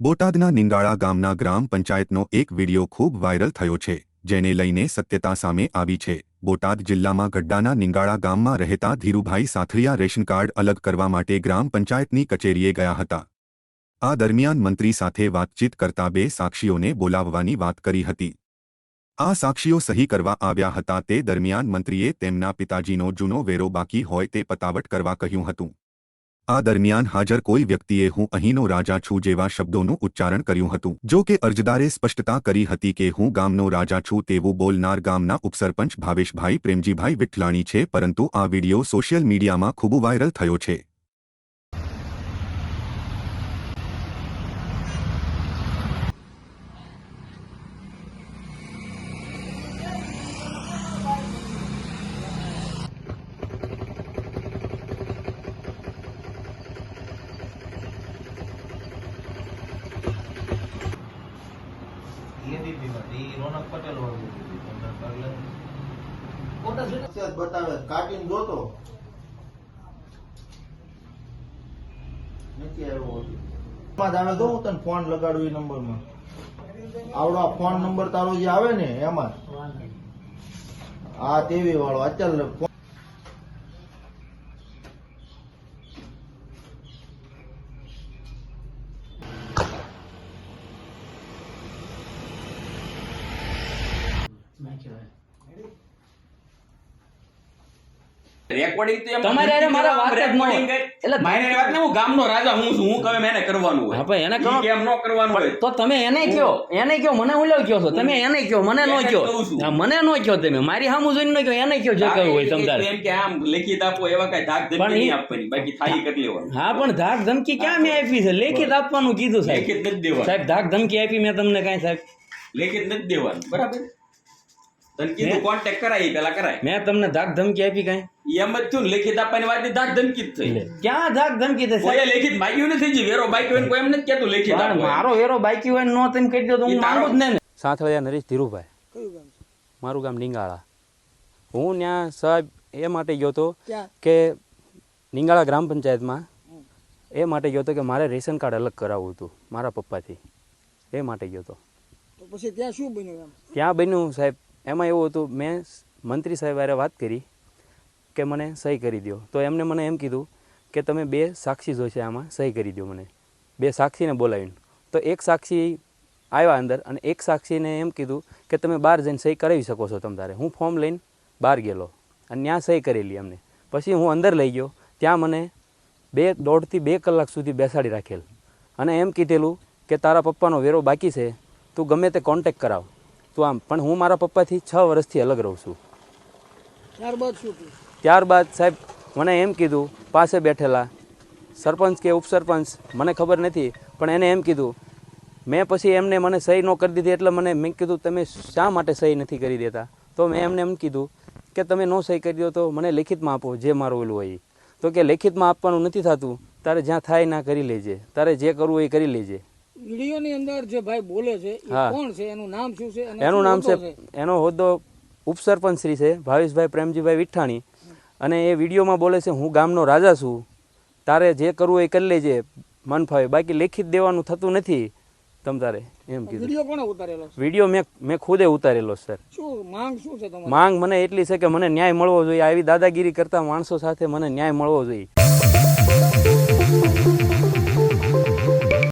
બોટાદના નિંગાળા ગામના ગ્રામ પંચાયતનો એક વીડિયો ખૂબ વાયરલ થયો છે, જેને લઈને સત્યતા સામે આવી છે. બોટાદ જિલ્લામાં ગડ્ડાના નિંગાળા ગામમાં રહેતા ધીરુભાઈ સાથળિયા રેશન કાર્ડ અલગ કરવા માટે ગ્રામ પંચાયતની કચેરીએ ગયા હતા. આ દરમિયાન મંત્રી સાથે વાતચીત કરતા બે સાક્ષીઓને બોલાવવાની વાત કરી હતી. આ સાક્ષીઓ સહી કરવા આવ્યા હતા તે દરમિયાન મંત્રીએ તેમના પિતાજીનો જૂનો વેરો બાકી હોય તે પતાવટ કરવા કહ્યું હતું. આ દરમિયાન હાજર કોઈ વ્યક્તિએ હું અહીંનો રાજા છું જેવા શબ્દોનું ઉચ્ચારણ કર્યું હતું. જો કે અરજદારે સ્પષ્ટતા કરી હતી કે હું ગામનો રાજા છું તેવું બોલનાર ગામના ઉપસરપંચ ભાવેશભાઈ પ્રેમજીભાઈ વિઠલાણી છે, પરંતુ આ વિડિયો સોશિયલ મીડિયામાં ખૂબ વાયરલ થયો છે એ દીધી નથી ઈ રોનક પટેલ વાળું દીધી તમને એટલે ફોટા છે જ બતાવે કાઢીને જોતો. નથી આવ્યો હજુ. એમાં જ આવે તો હું તને ફોન લગાડું એ નંબરમાં. આવડો આ ફોન નંબર તારો જે આવે ને એમાં. આ તેવી વાળો અત્યારે ફોન રેકોર્ડિંગ તો તમારે હારે મારા વાત જ રેકોર્ડિંગ એટલે- મારી વાત ને હું ગામનો રાજા હું છું હું કહે એને કરવાનું હોય. હા, પણ એને કહો કેમ ન કરવાનું હોય. તો તમે એને કયો એને કયો મને હું લ્યો કયો છો? તમે એને કયો મને નો કયો? મને નો કયો તમે. મારી સામું જોઈને નો કયો એને કયો જે કહ્યું હોય તમ એમ કે આમ લેખિત આપો એવા કઈ ધાક ધમકી નહીં આપવાની. બાકી થાળી કરી લેવાનું હા પણ ધાક ધમકી ક્યાં મેં આપી છે? લેખિત આપવાનું કીધું સાહેબ. લેખિત નથી દેવાનું. સાહેબ ધાક ધમકી આપી મેં તમને કાંઈ સાહેબ. લેખિત નથી દેવાનું. બરાબર. તને કીધું કોન્ટેક્ટ કરાય પેલા કરાય. મેં તમને ધાક ધમકી આપી કાંઈ? એમ જ થયું લેખિત આપવાની વાત ધાક ધમકી થઈ. ક્યાં ધાક ધમકી થઈ? કોઈએ લેખિત માગ્યું નથી જે વેરો બાઈક કોઈ એમ નથી કહેતું લેખિત પણ આપો એમ. મારો વેરો બાકી હોય નો તમે કહી દો તો હું માંગુ જ ને સાંથળિયા નરેશ ધીરુભાઈ. મારું ગામ નિંગાળા. હું ત્યાં સાહેબ એ માટે ગયો હતો કે નિંગાળા ગ્રામ પંચાયતમાં એ માટે ગયો હતો કે મારે રેશન કાર્ડ અલગ કરાવવું હતું મારા પપ્પાથી. એ માટે ગયો હતો તો પછી ત્યાં શું બન્યું ત્યાં બન્યું સાહેબ એમાં એવું હતું, મેં મંત્રી સાહેબ હારે વાત કરી કે મને સહી કરી દો તો એમને મને એમ કીધું કે તમે બે સાક્ષી જોશે આમાં, સહી કરી દો મને. બે સાક્ષીને બોલાવીને. તો એક સાક્ષી આવ્યા અંદર અને એક સાક્ષીને એમ કીધું કે તમે બહાર જઈને સહી કરાવી શકો છો તમ તારે. હું ફોર્મ લઈને બહાર ગયેલો અને ત્યાં સહી કરેલી અમને પછી હું અંદર લઈ ગયો, ત્યાં મને બે દોઢથી બે કલાક સુધી બેસાડી રાખેલ. અને એમ કીધેલું કે તારા પપ્પાનો વેરો બાકી છે, તું ગમે તે કોન્ટેક કરાવ. તું આમ પણ હું મારા પપ્પાથી છ વર્ષથી અલગ રહું છું. ત્યારબાદ શું ત્યારબાદ સાહેબ મને એમ કીધું પાસે બેઠેલા સરપંચ કે ઉપસરપંચ મને ખબર નથી પણ એને એમ કીધું મેં પછી એમને મને સહી ન કરી દીધી એટલે મને મેં કીધું તમે શા માટે સહી નથી કરી દેતા? તો મેં એમને એમ કીધું કે તમે નો સહી કરી દો તો મને લેખિતમાં આપો જે મારું ઓલું હોય તો કે લેખિતમાં આપવાનું નથી થતું તારે જ્યાં થાય ના કરી લેજે તારે જે કરવું હોય એ કરી લેજે. વિડીયોની અંદર જે ભાઈ બોલે છે એ કોણ છે એનું નામ શું છે એનું નામ છે એનો હોદ્દો ઉપસરપંચ શ્રી છે ભાવેશભાઈ પ્રેમજીભાઈ વિઠ્ઠાણી. અને એ વિડીયોમાં બોલે છે હું ગામનો રાજા છું. તારે જે કરવું એ કરી લેજે. મન ફાવે. બાકી લેખિત દેવાનું થતું નથી. તમ તારે એમ કીધું. વીડિયો કોણે ઉતારેલો વીડિયો મેં મેં ખુદે ઉતારેલો સર. શું માંગ શું છે તમારી? માંગ મને એટલી છે કે મને ન્યાય મળવો જોઈએ. આવી દાદાગીરી કરતા માણસો સાથે મને ન્યાય મળવો જોઈએ.